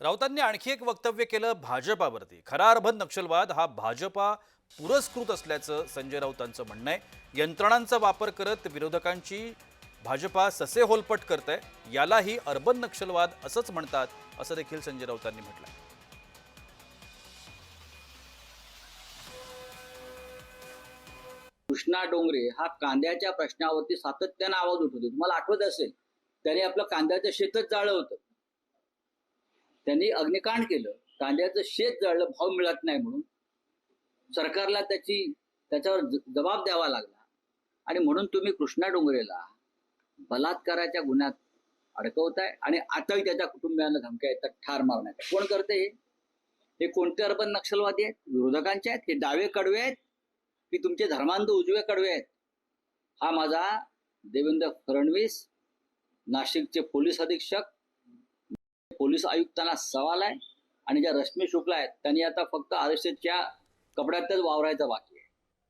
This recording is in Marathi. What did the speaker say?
राऊतांनी आणखी एक वक्तव्य केलं भाजपावरती. खरा अर्बन नक्षलवाद हा भाजपा पुरस्कृत असल्याचं संजय राऊतांचं म्हणणं आहे. यंत्रणांचा वापर करत विरोधकांची भाजपा ससे होलपट करत आहे यालाही अर्बन नक्षलवाद असंच म्हणतात असं देखील संजय राऊतांनी म्हटलंय कृष्णा डोंगरे हा कांद्याच्या प्रश्नावरती सातत्यानं आवाज उठवतो. तुम्हाला आठवत असेल त्याने आपलं कांद्याचं शेतच जाळलं होतं. त्यांनी अग्निकांड केलं. कांद्याचं शेत जळलं भाव मिळत नाही म्हणून. सरकारला त्याची त्याच्यावर जबाब द्यावा लागला. आणि म्हणून तुम्ही कृष्णा डोंगरेला बलात्काराच्या गुन्ह्यात अडकवताय आणि आताही त्याच्या कुटुंबियांना धमक्या येतात ठार मारण्यात कोण करते हे? हे कोणते अर्बन नक्षलवादी आहेत? विरोधकांचे आहेत? हे डावे कडवे आहेत? की तुमचे धर्मांध उजवे कडवे आहेत? हा माझा देवेंद्र फडणवीस नाशिकचे पोलीस अधीक्षक पोलीस आयुक्तांना सवाल आहे आणि ज्या रश्मी शुक्ला आहेत त्यांनी आता फक्त आरक्षेच्या कपड्यातच वावरायचं बाकी आहे.